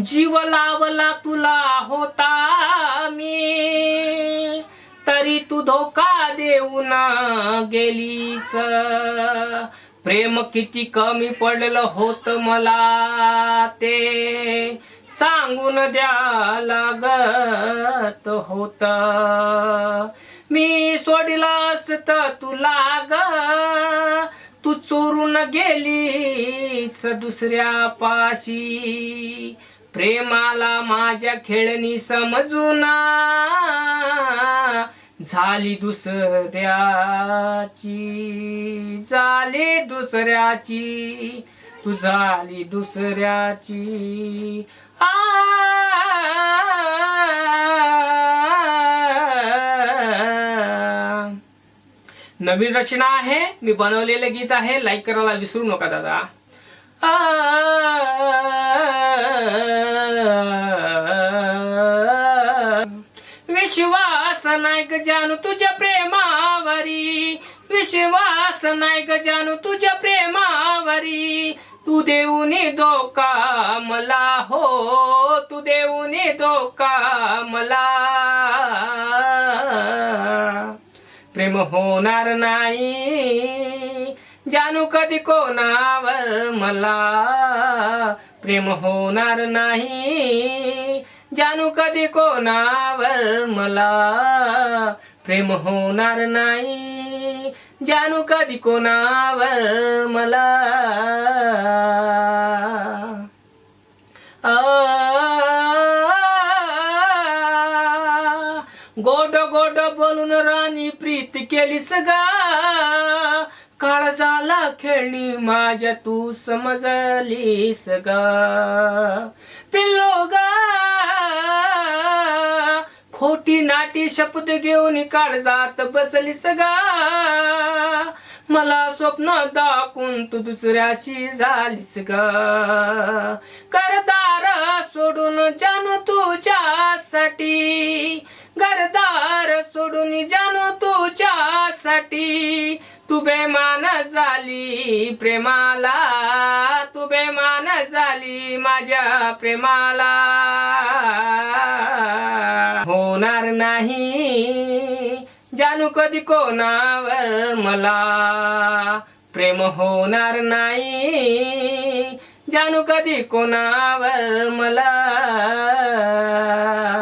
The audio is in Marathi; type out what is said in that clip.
जीव लावला तुला होता मी. तरी तू धोका देऊन गेलीस. प्रेम किती कमी पडलं होत मला ते सांगून द्या लागत होत. तू गेली गेलीस दुसऱ्या पाशी प्रेमाला माझ्या खेळणी समजून झाली दुसऱ्याची. झाली दुसऱ्याची. तू झाली दुसऱ्याची. आ नवीन रचना आहे मी बनवलेलं गीत आहे लाईक करायला विसरू नका दादा विश्वास नायक जानू तुझ्या प्रेमावरी विश्वास नायक जानू तुझ्या प्रेमावरी तू देऊन धोका मला हो तू देऊन धोका मला प्रेम होणार नाही. जानू कधी कोणावर मला प्रेम होणार नाही. जानू कधी कोणावर मला प्रेम होणार नाही. जानू कधी कोणावर मला. गोड गोड बोलून राणी प्रीत केली सगा. काळ झाला खेळणी माझ्या तू समजलीस गा पिल्लो गा. खोटी नाटी शपथ घेऊन काळजात बसलीस गा मला स्वप्न दाखवून तू दुसऱ्याशी झालीस ग. करदार सोडून जानू साठी तू बेमान झाली प्रेमाला. तू बेमान झाली माझ्या प्रेमाला. होणार नाही जानू कधी कोणावर मला. प्रेम होणार नाही जानू कधी कोणावर मला.